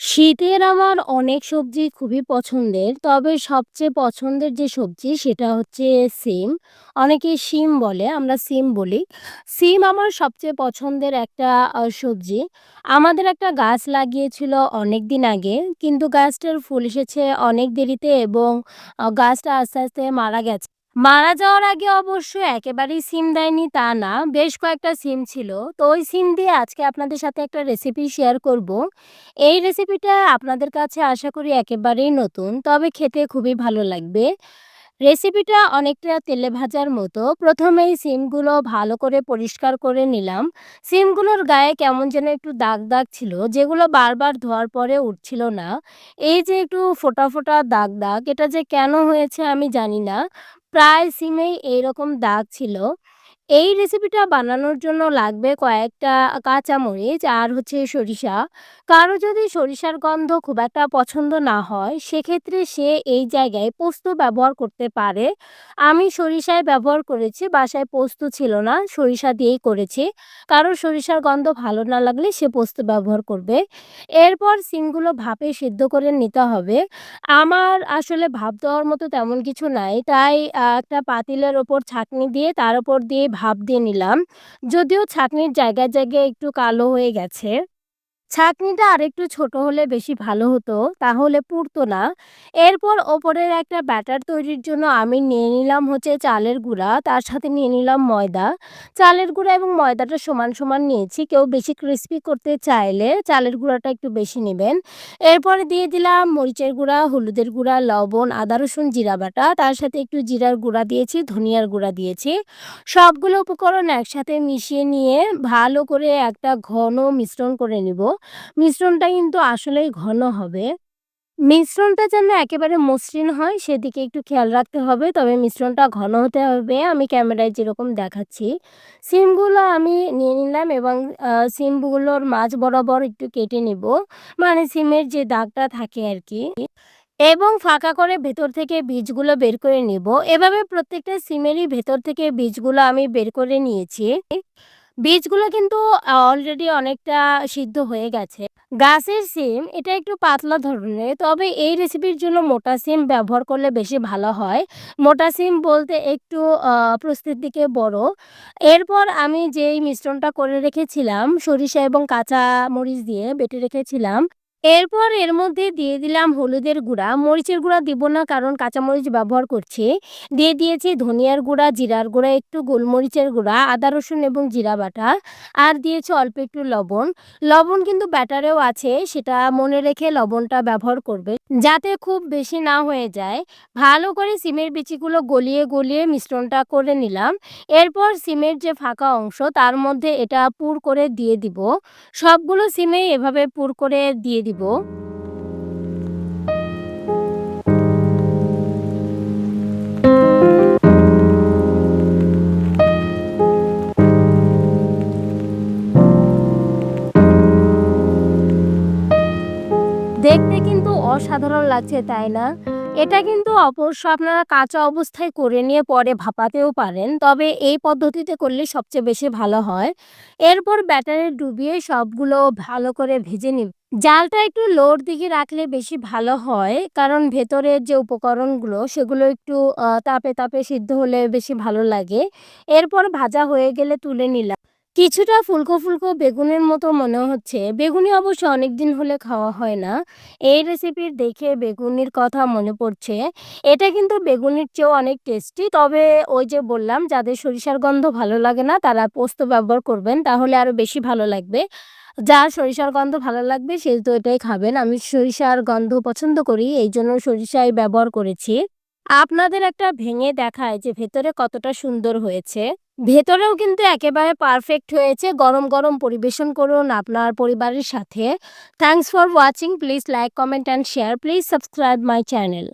শীতের আমার অনেক সবজি খুবই পছন্দের। তবে সবচেয়ে পছন্দের যে সবজি সেটা হচ্ছে সিম। অনেকে শিম বলে, আমরা সিম বলি। সিম আমার সবচেয়ে পছন্দের একটা সবজি। আমাদের একটা গাছ লাগিয়েছিল অনেক দিন আগে। কিন্তু গাছটার ফুল এসেছে অনেক দেরিতে এবং গাছটা আস্তে, আস্তে মারা গেছে। মারা যাওয়ার আগে অবশ্য একেবারেই সিম দেয়নি তা না। বেশ কয়েকটা সিম ছিল। তো ওই সিম দিয়ে আজকে আপনাদের সাথে একটা রেসিপি শেয়ার করব। এই রেসিপিটা আপনাদের কাছে আশা করি একেবারেই নতুন। তবে খেতে খুবই ভালো লাগবে। রেসিপিটা অনেকটা তেলে ভাজার মতো। প্রথমেই সিমগুলো ভালো করে পরিষ্কার করে নিলাম। সিমগুলোর গায়ে কেমন যেন একটু দাগ, দাগ ছিল যেগুলো বারবার ধোয়ার পরে উঠছিল না। এই যে একটু ফোঁটা, ফোঁটা দাগ, দাগ এটা যে কেন হয়েছে আমি জানি না। প্রায় সিমেই এইরকম দাগ ছিল। এই রেসিপিটা বানানোর জন্য লাগবে কয়েকটা কাঁচামরিচ আর হচ্ছে সরিষা। কারও যদি সরিষার গন্ধ খুব একটা পছন্দ না হয় সেক্ষেত্রে সে এই জায়গায় পোস্ত ব্যবহার করতে পারে। আমি সরিষায় ব্যবহার করেছি, বাসায় পোস্ত ছিল না, সরিষা দিয়েই করেছি। কারও সরিষার গন্ধ ভালো না লাগলে সে পোস্ত ব্যবহার করবে। এরপর সিমগুলো ভাপে সিদ্ধ করে নিতে হবে। আমার আসলে ভাপ দেওয়ার মতো তেমন কিছু নাই। তাই একটা পাতিলের ওপর ছাঁকনি দিয়ে তার ওপর দিয়ে ভাপ দিয়ে নিলাম। যদিও ছাঁকনির জায়গায়, জায়গায় একটু কালো হয়ে গেছে। ছাঁকনিটা আরেকটু ছোট হলে বেশি ভালো হতো, তাহলে পুড়তো না। এরপর ওপরের একটা ব্যাটার তৈরির জন্য আমি নিয়ে নিলাম হচ্ছে চালের গুঁড়া, তার সাথে নিয়ে নিলাম ময়দা। চালের গুঁড়া এবং ময়দাটা সমান, সমান নিয়েছি। কেউ বেশি ক্রিসপি করতে চাইলে চালের গুঁড়াটা একটু বেশি নেবেন এরপরে দিয়ে দিলাম মরিচের গুঁড়া, হলুদের গুঁড়া, লবণ, আদা, রসুন, জিরা বাটা। তার সাথে একটু জিরার গুঁড়া দিয়েছি, ধনিয়ার গুঁড়া দিয়েছি। সবগুলো উপকরণ একসাথে মিশিয়ে নিয়ে ভালো করে একটা ঘন মিশ্রণ করে নিব। মিশ্রণটা কিন্তু আসলেই ঘন হবে। মিশ্রণটা যেন একেবারে মসৃণ হয়, সেদিকে একটু খেয়াল রাখতে হবে। তবে মিশ্রণটা ঘন হতে হবে, আমি ক্যামেরায় যেরকম দেখাচ্ছি। সিমগুলো আমি নিয়ে নিলাম এবং সিমগুলোর মাঝ বরাবর একটু কেটে নিব। মানে সিমের যে দাগটা থাকে আর কি এবং ফাঁকা করে ভেতর থেকে বীজগুলো বের করে নিব। এভাবে প্রত্যেকটা সিমেরই ভেতর থেকে বীজগুলো আমি বের করে নিয়েছি। বীজগুলো কিন্তু অলরেডি অনেকটা সিদ্ধ হয়ে গেছে। গাছের সিম, এটা একটু পাতলা ধরনের। তবে এই রেসিপির জন্য মোটা সিম ব্যবহার করলে বেশি ভালো হয়। মোটা সিম বলতে একটু প্রস্তুত দিকে বড়। এরপর আমি যেই মিশ্রণটা করে রেখেছিলাম, সরিষা এবং কাঁচা মরিচ দিয়ে বেটে রেখেছিলাম। এরপর এর মধ্যে দিয়ে দিলাম হলুদের গুঁড়া, মরিচের গুঁড়া দিব না কারণ কাঁচামরিচ ব্যবহার করছি। দিয়ে দিয়েছি ধনিয়ার গুঁড়া, জিরার গুঁড়া, একটু গোলমরিচের গুঁড়া, আদা, রসুন এবং জিরা বাটা। আর দিয়েছি অল্প একটু লবণ। লবণ কিন্তু ব্যাটারেও আছে সেটা মনে রেখে লবণটা ব্যবহার করবে যাতে খুব বেশি না হয়ে যায়। ভালো করে সিমের বিচিগুলো গলিয়ে, গলিয়ে মিশ্রণটা করে নিলাম। এরপর সিমের যে ফাঁকা অংশ তার মধ্যে এটা পুর করে দিয়ে দিব। সবগুলো সিমেই এভাবে পুর করে দিয়ে দিব। দেখতে কিন্তু অসাধারণ লাগছে, তাই না? এটা কিন্তু অবশ্য আপনারা কাঁচা অবস্থায় করে নিয়ে পরে ভাপাতেও পারেন। তবে এই পদ্ধতিতে করলে সবচেয়ে বেশি ভালো হয়। এরপর ব্যাটারে ডুবিয়ে সবগুলো ভালো করে ভেজে নিব। জালটা একটু লোর দিকে রাখলে বেশি ভালো হয়। কারণ ভেতরের যে উপকরণগুলো সেগুলো একটু তাপে, তাপে সিদ্ধ হলে বেশি ভালো লাগে। এরপর ভাজা হয়ে গেলে তুলে নিলাম। কিছুটা ফুলকো, ফুলকো বেগুনের মতো মনে হচ্ছে। বেগুনি অবশ্য অনেক দিন হলে খাওয়া হয় না। এই রেসিপির দেখে বেগুনির কথা মনে পড়ছে। এটা কিন্তু বেগুনির চেয়েও অনেক টেস্টি। তবে ওই যে বললাম যাদের সরিষার গন্ধ ভালো লাগে না তারা পোস্ত ব্যবহার করবেন তাহলে আরও বেশি ভালো লাগবে। যার সরিষার গন্ধ ভালো লাগবে সে তো এটাই খাবেন। আমি সরিষার গন্ধ পছন্দ করি এই জন্য সরিষাই ব্যবহার করেছি। আপনাদের একটা ভেঙে দেখায় যে ভেতরে কতটা সুন্দর হয়েছে। ভেতরেও কিন্তু একেবারে পারফেক্ট হয়েছে। গরম, গরম পরিবেশন করুন আপনার পরিবারের সাথে। Thanks for watching. Please like, comment and share. Please subscribe my channel.